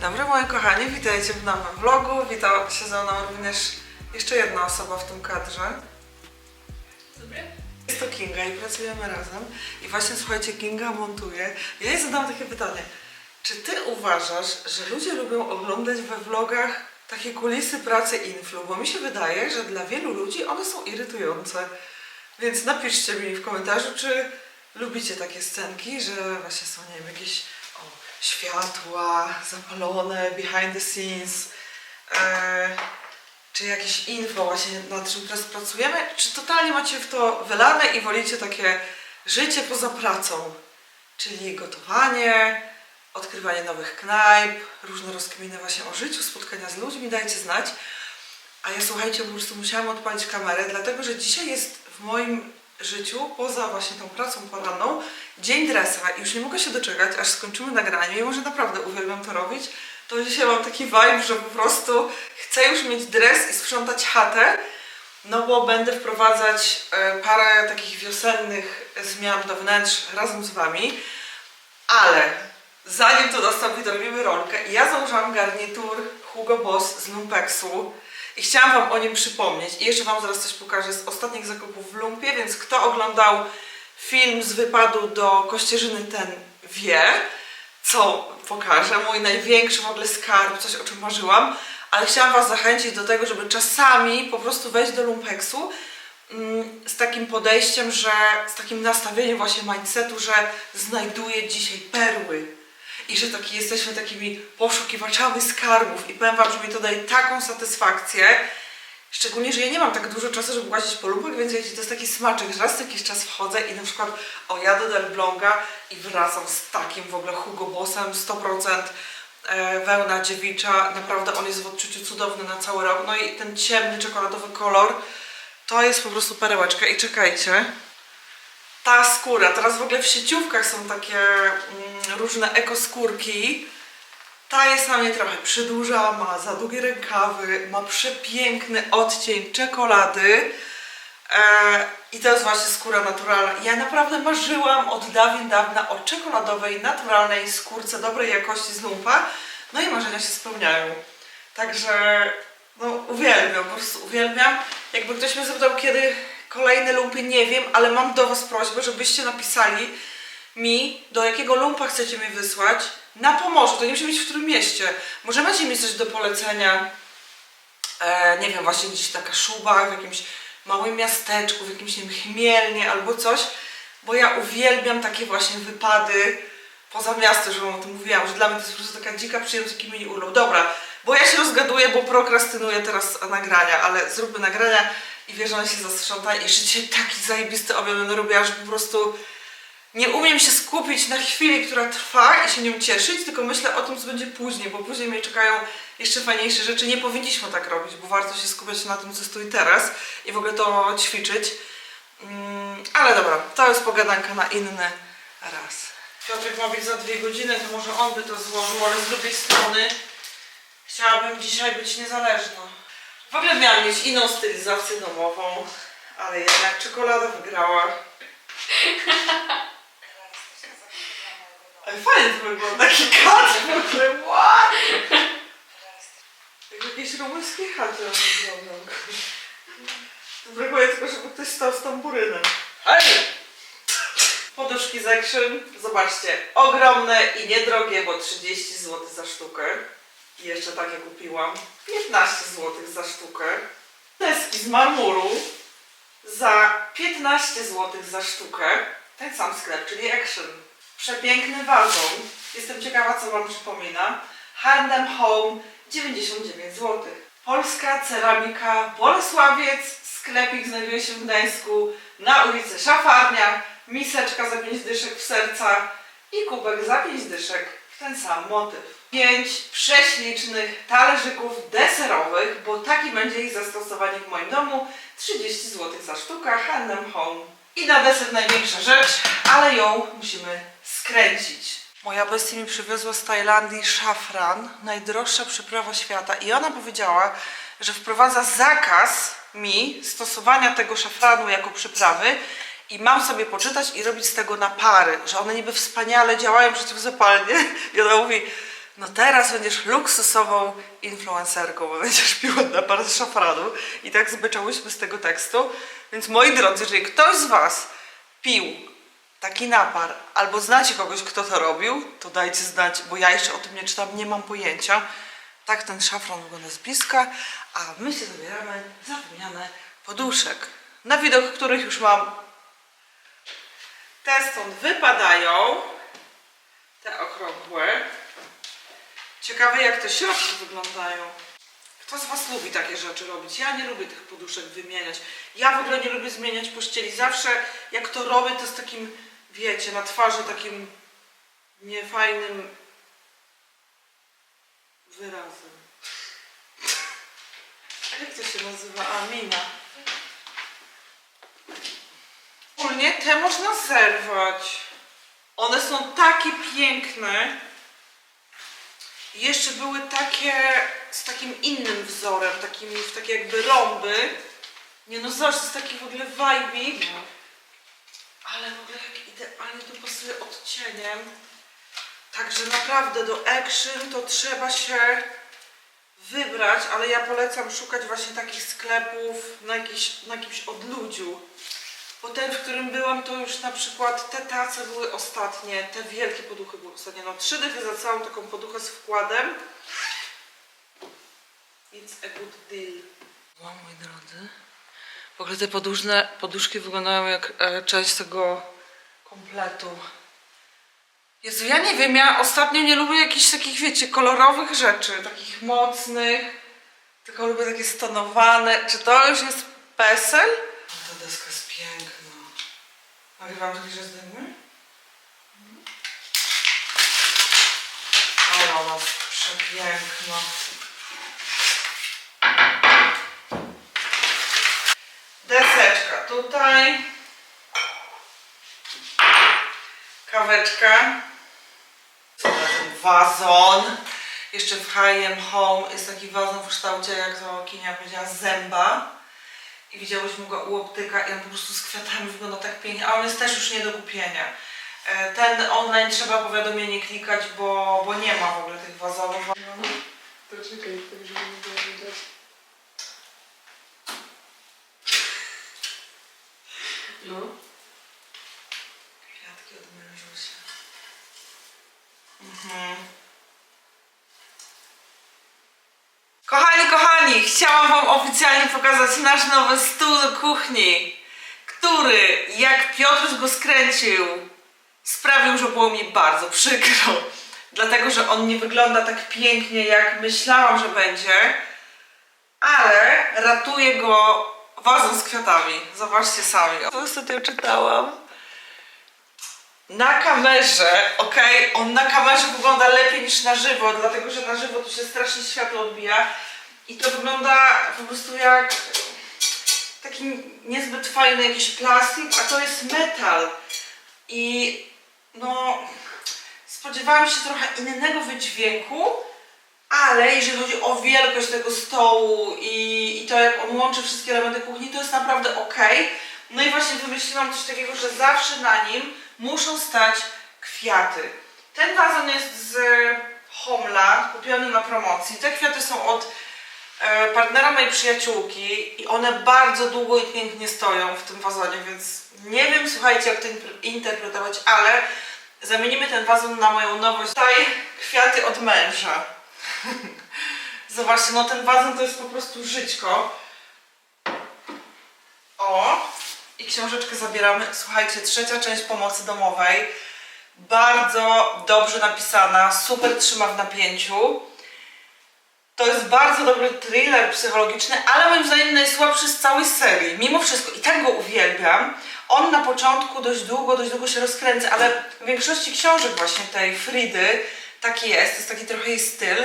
Dobry moi kochani, witajcie w nowym vlogu. Witam się ze mną również jeszcze jedna osoba w tym kadrze. Dobry. Jest to Kinga i pracujemy razem. I właśnie słuchajcie, Kinga montuje. Ja jej zadam takie pytanie. Czy ty uważasz, że ludzie lubią oglądać we vlogach takie kulisy pracy influ? Bo mi się wydaje, że dla wielu ludzi one są irytujące. Więc napiszcie mi w komentarzu, czy lubicie takie scenki, że właśnie są, nie wiem, jakieś światła zapalone, behind the scenes, e, czy jakieś info właśnie nad czym teraz pracujemy, czy totalnie macie w to wylane i wolicie takie życie poza pracą, czyli gotowanie, odkrywanie nowych knajp, różne rozkminy właśnie o życiu, spotkania z ludźmi, dajcie znać. A ja słuchajcie, po prostu musiałam odpalić kamerę, dlatego że dzisiaj jest w moim życiu, poza właśnie tą pracą poranną, dzień dresa. I już nie mogę się doczekać, aż skończymy nagranie, mimo że naprawdę uwielbiam to robić, to dzisiaj mam taki vibe, że po prostu chcę już mieć dres i sprzątać chatę, no bo będę wprowadzać e, parę takich wiosennych zmian do wnętrz razem z Wami, ale zanim to nastąpi, to robimy rolkę. I ja założyłam garnitur Hugo Boss z Lumpeksu i chciałam Wam o nim przypomnieć. I jeszcze Wam zaraz coś pokażę z ostatnich zakupów w Lumpie, więc kto oglądał film z wypadu do Kościerzyny, ten wie, co pokażę, mój największy w ogóle skarb, coś o czym marzyłam, ale chciałam Was zachęcić do tego, żeby czasami po prostu wejść do Lumpeksu mm, z takim podejściem, że z takim nastawieniem właśnie mindsetu, że znajduję dzisiaj perły i że taki jesteśmy takimi poszukiwaczami skarbów. I powiem Wam, że mi to daje taką satysfakcję, Szczególnie, że ja nie mam tak dużo czasu, żeby łazić po lupach, więc wiecie, to jest taki smaczek, że raz jakiś czas wchodzę i na przykład o jadę do Elbląga i wracam z takim w ogóle Hugo Bossem 100% e, wełna dziewicza, naprawdę on jest w odczuciu cudowny na cały rok, no i ten ciemny czekoladowy kolor to jest po prostu perełeczka. I czekajcie, ta skóra, teraz w ogóle w sieciówkach są takie mm, różne ekoskórki, ta jest na mnie trochę przydłuża, ma za długie rękawy, ma przepiękny odcień czekolady e, i to jest właśnie skóra naturalna. Ja naprawdę marzyłam od dawien dawna o czekoladowej, naturalnej skórce dobrej jakości z lumpa, no i marzenia się spełniają. Także no uwielbiam, po prostu uwielbiam. Jakby ktoś mnie zapytał kiedy kolejne lumpy, nie wiem, ale mam do Was prośbę, żebyście napisali mi, do jakiego lumpa chcecie mnie wysłać na Pomorzu, to nie musi być w którym mieście. Może macie mi coś do polecenia, e, nie wiem, właśnie gdzieś taka szuba, w jakimś małym miasteczku, w jakimś, nie wiem, Chmielnie albo coś, bo ja uwielbiam takie właśnie wypady poza miasto, że wam o tym mówiłam, że dla mnie to jest po prostu taka dzika przyjemność, taki mini urlop. Dobra, bo ja się rozgaduję, bo prokrastynuję teraz nagrania, ale zróbmy nagrania i wierzę, że się zasprząta. I jeszcze dzisiaj taki zajebisty obiad będę robiła, że po prostu nie umiem się skupić na chwili, która trwa i się nią cieszyć, tylko myślę o tym, co będzie później, bo później mnie czekają jeszcze fajniejsze rzeczy. Nie powinniśmy tak robić, bo warto się skupiać na tym, co stoi teraz i w ogóle to ćwiczyć. Mm, ale dobra, to jest pogadanka na inny raz. Piotrek ma być za dwie godziny, to może on by to złożył, ale z drugiej strony chciałabym dzisiaj być niezależna. W ogóle miałam mieć inną stylizację domową, ale jednak czekolada wygrała. Ale fajnie to wygląda, taki kat w ogóle, what? Jak jakieś rumuńskie chaty one wyglądają. Brakuje tylko, żeby ktoś stał z tamburynem. Ej! Poduszki z Action, zobaczcie, ogromne i niedrogie, bo 30 zł za sztukę. I jeszcze takie kupiłam. 15 zł za sztukę. Deski z marmuru za 15 zł za sztukę. Ten sam sklep, czyli Action. Przepiękny wazon. Jestem ciekawa, co Wam przypomina. Handem Home 99 zł. Polska ceramika Bolesławiec. Sklepik znajduje się w Gdańsku na ulicy Szafarnia. Miseczka za 5 dyszek w serca i kubek za 5 dyszek w ten sam motyw. 5 prześlicznych talerzyków deserowych, bo taki będzie ich zastosowanie w moim domu. 30 zł za sztukę, Handem Home. I na deser największa rzecz, ale ją musimy skręcić. Moja bestia mi przywiozła z Tajlandii szafran, najdroższa przyprawa świata i ona powiedziała, że wprowadza zakaz mi stosowania tego szafranu jako przyprawy i mam sobie poczytać i robić z tego napary, że one niby wspaniale działają przeciwzapalnie i ona mówi, No teraz będziesz luksusową influencerką, bo będziesz piła napar z szafranu. I tak zbyczałyśmy z tego tekstu. Więc moi drodzy, jeżeli ktoś z Was pił taki napar, albo znacie kogoś, kto to robił, to dajcie znać, bo ja jeszcze o tym nie czytam, nie mam pojęcia. Tak ten szafran wygląda z bliska, a my się zabieramy za wymianę poduszek, na widok których już mam. Te stąd wypadają, te okrągłe. Ciekawe jak te środki wyglądają. Kto z Was lubi takie rzeczy robić? Ja nie lubię tych poduszek wymieniać. Ja w ogóle nie lubię zmieniać pościeli. Zawsze jak to robię, to z takim, wiecie, na twarzy takim niefajnym wyrazem. Jak to się nazywa? Amina. Ogólnie te można zerwać. One są takie piękne. I Jeszcze były takie z takim innym wzorem, takimi w takie jakby rąby. Nie no zobacz, to jest taki w ogóle vibe. Ale w ogóle jak idealnie to pasuje odcieniem. Także naprawdę do action to trzeba się wybrać, ale ja polecam szukać właśnie takich sklepów na, jakiś, na jakimś odludziu. Bo ten, w którym byłam, to już na przykład te tace były ostatnie, te wielkie poduchy były ostatnie. No trzy dychy za całą taką poduchę z wkładem. It's a good deal. No moi drodzy. W ogóle te poduszne, poduszki wyglądają jak e, część tego kompletu. Jezu, ja nie wiem, ja ostatnio nie lubię jakichś takich, wiecie, kolorowych rzeczy, takich mocnych, tylko lubię takie stonowane. Czy to już jest PESEL? Ta deska jest piękna. Nagrywam taki, że zdejmuję? Ale ona jest przepiękna. Deseczka tutaj. Kaweczka. Wazon. Jeszcze w H&M Home jest taki wazon w kształcie, jak to Kinia powiedziała, zęba. I widziałyśmy go u optyka i on po prostu z kwiatami wygląda tak pięknie, a on jest też już nie do kupienia. E, Ten online trzeba powiadomienie klikać, bo, bo nie ma w ogóle tych wazonów. To czekaj, tak żeby nie było widać. No. Kwiatki od mężusia. Mhm. Kochani, kochani, chciałam Wam oficjalnie pokazać nasz nowy stół do kuchni, który, jak Piotr go skręcił, sprawił, że było mi bardzo przykro. Dlatego, że on nie wygląda tak pięknie, jak myślałam, że będzie, ale ratuje go wazon z kwiatami. Zobaczcie sami. To ostatnio czytałam na kamerze, okej, on na kamerze wygląda lepiej niż na żywo, dlatego że na żywo tu się strasznie światło odbija i to wygląda po prostu jak taki niezbyt fajny jakiś plastik, a to jest metal i no spodziewałam się trochę innego wydźwięku, ale jeżeli chodzi o wielkość tego stołu i, i to jak on łączy wszystkie elementy kuchni, to jest naprawdę ok. No i właśnie wymyśliłam coś takiego, że zawsze na nim muszą stać kwiaty. Ten wazon jest z Homla, kupiony na promocji. Te kwiaty są od e, partnera mojej przyjaciółki i one bardzo długo i pięknie stoją w tym wazonie, więc nie wiem, słuchajcie, jak to inter- interpretować, ale zamienimy ten wazon na moją nowość. Tutaj kwiaty od męża. Zobaczcie, no ten wazon to jest po prostu żyćko. O, i książeczkę zabieramy. Słuchajcie, trzecia część pomocy domowej. Bardzo dobrze napisana, super trzyma w napięciu. To jest bardzo dobry thriller psychologiczny, ale moim zdaniem najsłabszy z całej serii. Mimo wszystko i tak go uwielbiam. On na początku dość długo, dość długo się rozkręca, ale w większości książek właśnie tej Fridy taki jest, to jest taki trochę jej styl,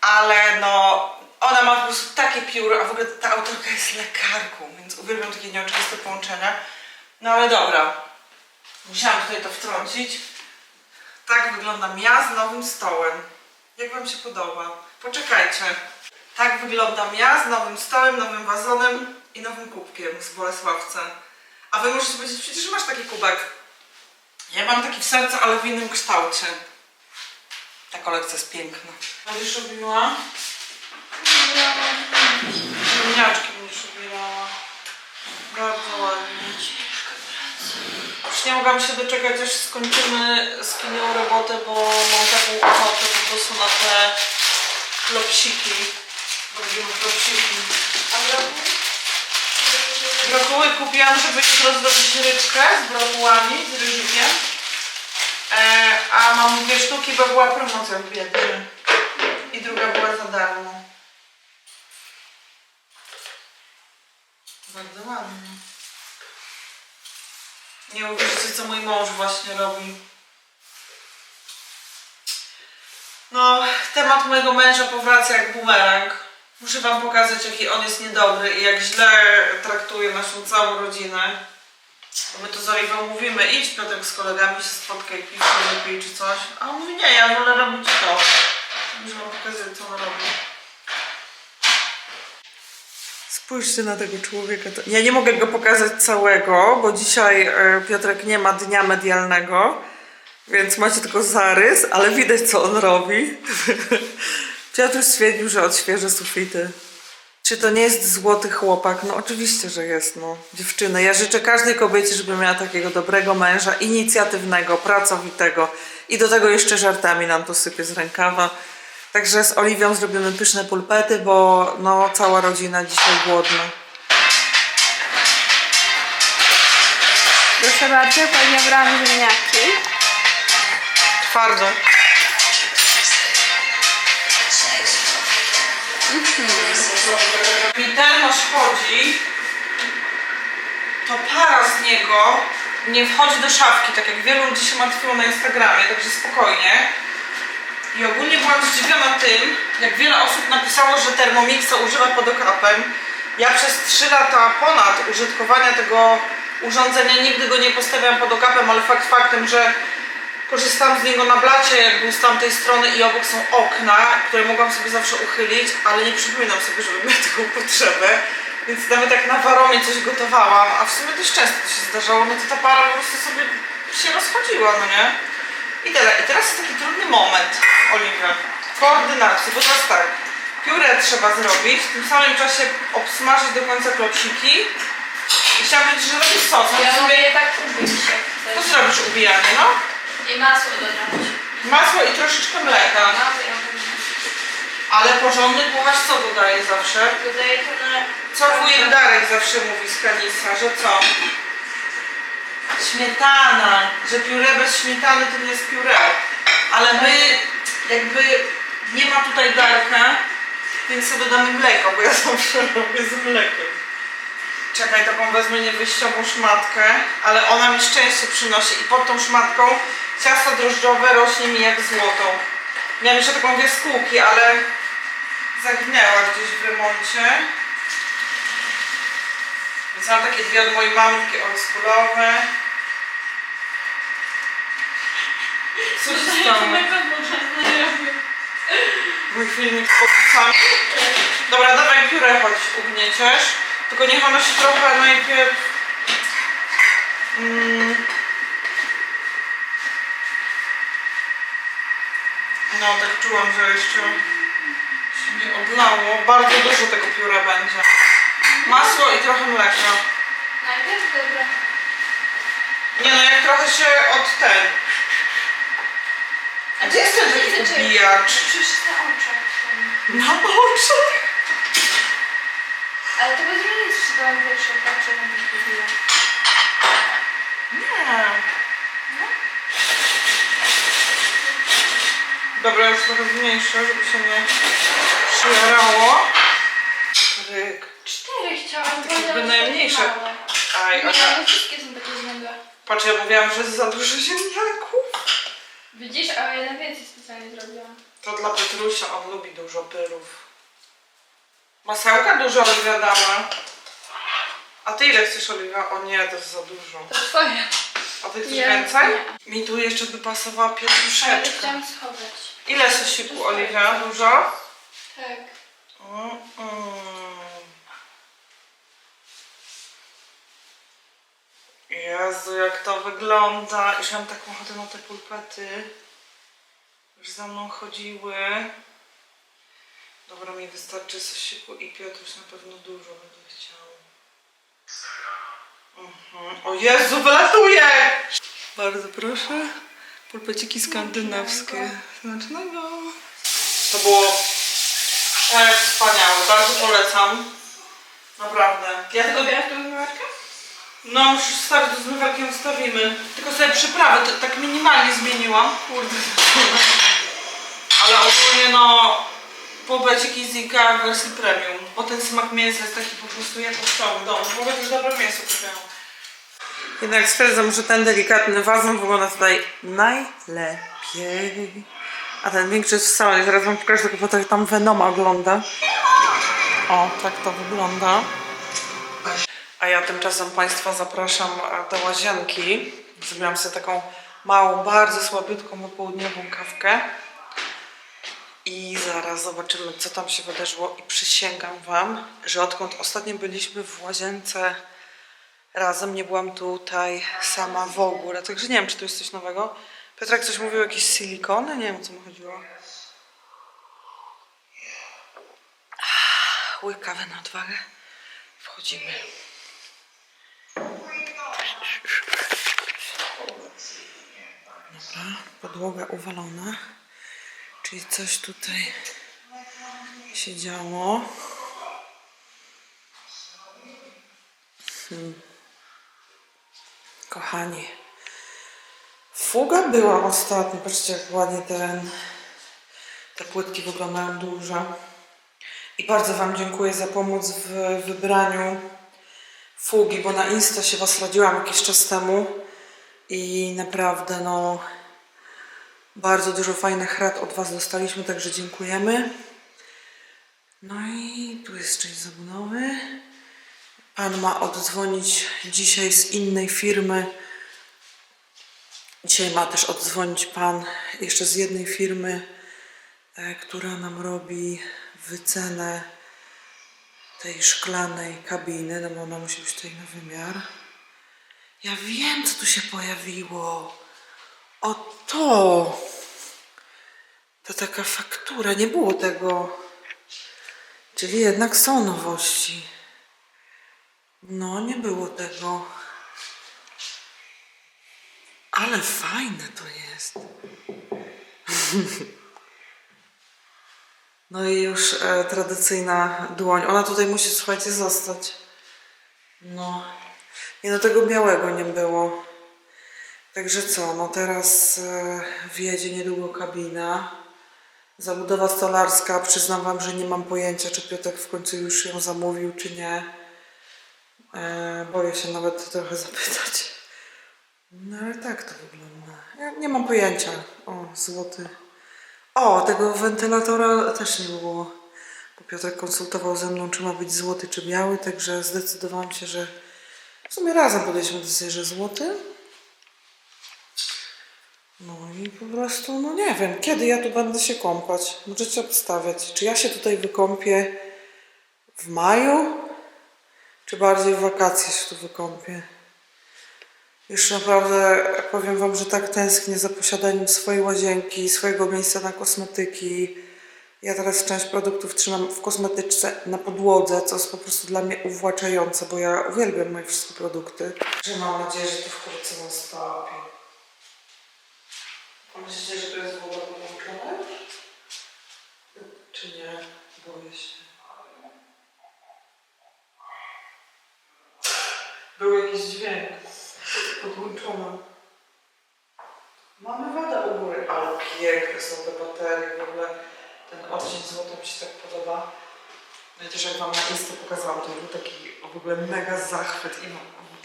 ale no ona ma po prostu takie pióro, a w ogóle ta autorka jest lekarką, więc uwielbiam takie nieoczywiste połączenia. No ale dobra, musiałam tutaj to wtrącić. Tak wyglądam ja z nowym stołem. Jak Wam się podoba? Poczekajcie. Tak wyglądam ja z nowym stołem, nowym wazonem i nowym kubkiem z Bolesławca. A Wy możecie powiedzieć, przecież masz taki kubek. Ja mam taki w sercu, ale w innym kształcie. Ta kolekcja jest piękna. Już robiła? Ziemniaczki będziesz robiła. Bardzo ładnie. Już nie mogłam się doczekać, aż skończymy z kinią robotę, bo mam taką ochotę po prostu na te klopsiki. Robimy klopsiki. A brokuł? Brokuły kupiłam, żeby jutro zdobyć ryczkę z brokułami, z ryżykiem. E, a mam dwie sztuki, bo była promocja w Biedrze. I druga była za darmo. Bardzo ładnie. Nie uwierzycie, co mój mąż właśnie robi. No, temat mojego męża powraca jak bumerang. Muszę wam pokazać, jaki on jest niedobry i jak źle traktuje naszą całą rodzinę. Bo my to z Oliwą mówimy, idź Piotrek z kolegami się spotkaj, piwko wypij czy coś. A on mówi, nie, ja wolę robić to. Muszę wam pokazać, co on robi. Spójrzcie na tego człowieka. Ja nie mogę go pokazać całego, bo dzisiaj e, Piotrek nie ma dnia medialnego, więc macie tylko zarys, ale widać co on robi. Piotr stwierdził, że odświeży sufity. Czy to nie jest złoty chłopak? No oczywiście, że jest, no. Dziewczyny, ja życzę każdej kobiecie, żeby miała takiego dobrego męża, inicjatywnego, pracowitego i do tego jeszcze żartami nam to sypie z rękawa. Także z Oliwią zrobimy pyszne pulpety, bo no cała rodzina dzisiaj głodna. Proszę bardzo, pani obrałam ziemniaki. Twardo. Mi termos chodzi, to para z niego nie wchodzi do szafki, tak jak wielu ludzi się martwiło na Instagramie, także spokojnie. I ogólnie byłam zdziwiona tym, jak wiele osób napisało, że Thermomixa używa pod okapem. Ja przez 3 lata ponad użytkowania tego urządzenia nigdy go nie postawiam pod okapem, ale fakt faktem, że korzystam z niego na blacie, jak był z tamtej strony i obok są okna, które mogłam sobie zawsze uchylić, ale nie przypominam sobie, żebym miała taką potrzebę. Więc nawet jak na waromie coś gotowałam, a w sumie dość często to się zdarzało, no to ta para po prostu sobie się rozchodziła, no nie? I tyle. I teraz jest taki trudny moment, Oliwia, koordynacji, bo teraz tak, piórę trzeba zrobić, w tym samym czasie obsmażyć do końca klopsiki i powiedzieć, że robisz sos, Ja sobie je tak ubić, to zrobisz ubijanie, no? I masło dodać. Masło i troszeczkę mleka. Ale porządny kucharz co dodaje zawsze? Dodaję to na... Co wujek Darek zawsze mówi z kanisa, że co? Śmietana, że pióre bez śmietany to nie jest pióre. Ale my jakby nie ma tutaj Darka, więc sobie dodamy mleko, bo ja zawsze robię z mlekiem. Czekaj, taką wezmę niewyjściową szmatkę, ale ona mi szczęście przynosi i pod tą szmatką ciasto drożdżowe rośnie mi jak złoto. Miałam jeszcze taką dwie skółki, ale zaginęła gdzieś w remoncie. Więc mam takie dwie od mojej mamy, takie oldschoolowe. Co się stało? Mój filmik z podpisami. Dobra, dawaj piórę, chodź ugnieciesz. Tylko niech ono się trochę najpierw... Mm, no, tak czułam, że jeszcze się nie odlało. Bardzo dużo tego pióra będzie. Masło i trochę mleka. Najpierw, dobra. Nie no, jak trochę się od ten. A gdzie jest ten taki Widzę, czy- ubijacz? Przecież na oczach. Na oczach? Ale to bez różnicy, czy tam wiesz, patrzę na tych ubija. Nie. Dobra, już trochę zmniejszę, żeby się nie przyjarało. Patryk. Cztery chciałam, Takie jakby najmniejsze. małe. Aj, Nie, Aga. one wszystkie są takie zmęgłe. Patrz, ja mówiłam, że jest za dużo ziemniaków. Widzisz, ale jeden więcej specjalnie zrobiłam. To dla Petrusia, on lubi dużo pyrów. Masełka dużo Oliwia dała. A ty ile chcesz Oliwia? O nie, to jest za dużo. To twoje. A ty chcesz Ja- więcej? nie. Mi tu jeszcze by pasowała Ale to pietruszeczka. chciałam schować. Ile sosiku Oliwia? Dużo? Tak. Mm-mm. Jezu, jak to wygląda. Już mam taką ochotę na te pulpety. już za mną chodziły. Dobra, mi wystarczy sosiku i Piotruś na pewno dużo będzie chciał. Mhm. O Jezu, wylatuje! Bardzo proszę. Pulpeciki skandynawskie. Smacznego. To było e, wspaniałe, bardzo polecam. Naprawdę. Ja tylko Zabierasz tą zmywarkę? No, już stary, do zmywarki ją stawimy. Tylko sobie przyprawy to, tak minimalnie zmieniłam. Kurde. Ale ogólnie no, pobeciki z Zika w wersji premium. Bo ten smak mięsa jest taki po prostu jakościowy. Dobrze, w ogóle też dobre mięso kupiłam. Jednak stwierdzam, że ten delikatny wazon wygląda tutaj najlepiej. A ten większy jest w salonie. Zaraz wam pokażę tylko jak tam Venoma ogląda. O, tak to wygląda. A ja tymczasem Państwa zapraszam e, do łazienki. Zrobiłam sobie taką małą, bardzo słabiutką popołudniową kawkę. I zaraz zobaczymy, co tam się wydarzyło. I przysięgam Wam, że odkąd ostatnio byliśmy w łazience razem, nie byłam tutaj sama w ogóle. Także nie wiem, czy to jest coś nowego. Piotrek coś mówił jakieś silikony? Nie wiem, o co mu chodziło. Ah, Łyk kawy na odwagę. Wchodzimy. Dobra, podłoga uwalona. Czyli coś tutaj się działo. Hmm. Kochani, fuga była ostatnio. Patrzcie, jak ładnie ten, te płytki wyglądają duże. I bardzo Wam dziękuję za pomoc w wybraniu fugi, bo na Insta się Was radziłam jakiś czas temu i naprawdę no bardzo dużo fajnych rad od Was dostaliśmy, także dziękujemy. No i tu jest część zabudowy. Pan ma oddzwonić dzisiaj z innej firmy. Dzisiaj ma też oddzwonić Pan jeszcze z jednej firmy, e, która nam robi wycenę tej szklanej kabiny, no bo ona musi być tutaj na wymiar. Ja wiem, co tu się pojawiło. O to! To taka faktura, nie było tego. Czyli jednak są nowości. No, nie było tego. Ale fajne to jest. No i już e, tradycyjna dłoń. Ona tutaj musi, słuchajcie, zostać. No. Nie do tego białego nie było. Także co, no teraz e, wjedzie niedługo kabina. Zabudowa stolarska. Przyznam wam, że nie mam pojęcia, czy Piotrek w końcu już ją zamówił, czy nie. E, boję się nawet trochę zapytać. No ale tak to wygląda. Ja nie mam pojęcia. O, złoty. O, tego wentylatora też nie było. Bo Piotrek konsultował ze mną, czy ma być złoty, czy biały, także zdecydowałam się, że w sumie razem podjęliśmy decyzję, że złoty. No i po prostu, no nie wiem, kiedy ja tu będę się kąpać. Możecie obstawiać, czy ja się tutaj wykąpię w maju, czy bardziej w wakacje się tu wykąpię. Już naprawdę powiem Wam, że tak tęsknię za posiadaniem swojej łazienki, swojego miejsca na kosmetyki. Ja teraz część produktów trzymam w kosmetyczce na podłodze, co jest po prostu dla mnie uwłaczające, bo ja uwielbiam moje wszystkie produkty. Że mam nadzieję, że to wkrótce nastąpi. Myślicie, że to jest w ogóle połączone? Czy nie? Boję się. Był jakiś dźwięk. Podłączona. Mamy wadę u góry, ale piękne są te baterie. W ogóle ten odcień złoty mi się tak podoba. No i też jak Wam na Insta pokazałam, to był taki w ogóle mega zachwyt. I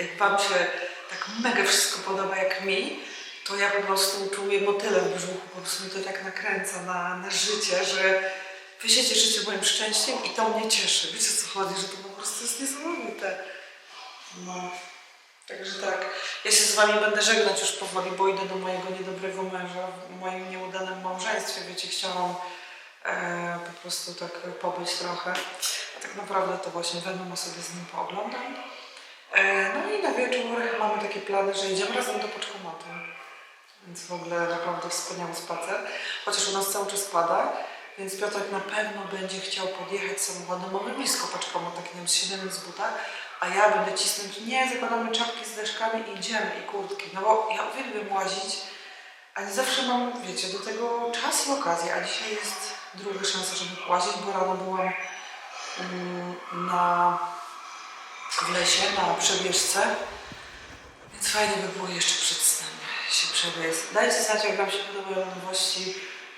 jak Wam się tak mega wszystko podoba jak mi, to ja po prostu czuję motyle w brzuchu. Po prostu mnie to tak nakręca na, na życie, że Wy się cieszycie moim szczęściem i to mnie cieszy. Wiecie o co chodzi, że to po prostu jest niesamowite. No. Także tak, ja się z Wami będę żegnać już powoli, bo idę do mojego niedobrego męża w moim nieudanym małżeństwie. Wiecie, chciałam e, po prostu tak pobyć trochę. A tak naprawdę to właśnie Venoma sobie z nim pooglądam. E, no i na wieczór mamy takie plany, że idziemy razem do poczkomatu. Więc w ogóle naprawdę wspaniały spacer. Chociaż u nas cały czas pada, więc Piotrek na pewno będzie chciał podjechać samochodem, bo my blisko paczkomo, tak nie wiem, z 7 z buta, a ja będę cisnąć, nie, zakładamy czapki z deszkami i idziemy, i kurtki, no bo ja uwielbiam łazić, a nie zawsze mam, wiecie, do tego czas i okazję, a dzisiaj jest druga szansa, żeby połazić, bo rano byłam mm, na, w lesie, na przebieżce, więc fajnie by było jeszcze przed się przebiec. Dajcie znać, jak Wam się podobają nowości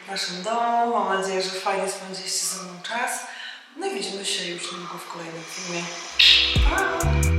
w naszym domu. Mam nadzieję, że fajnie spędziliście ze mną czas. No i widzimy się już niedługo w kolejnym filmie. Pa!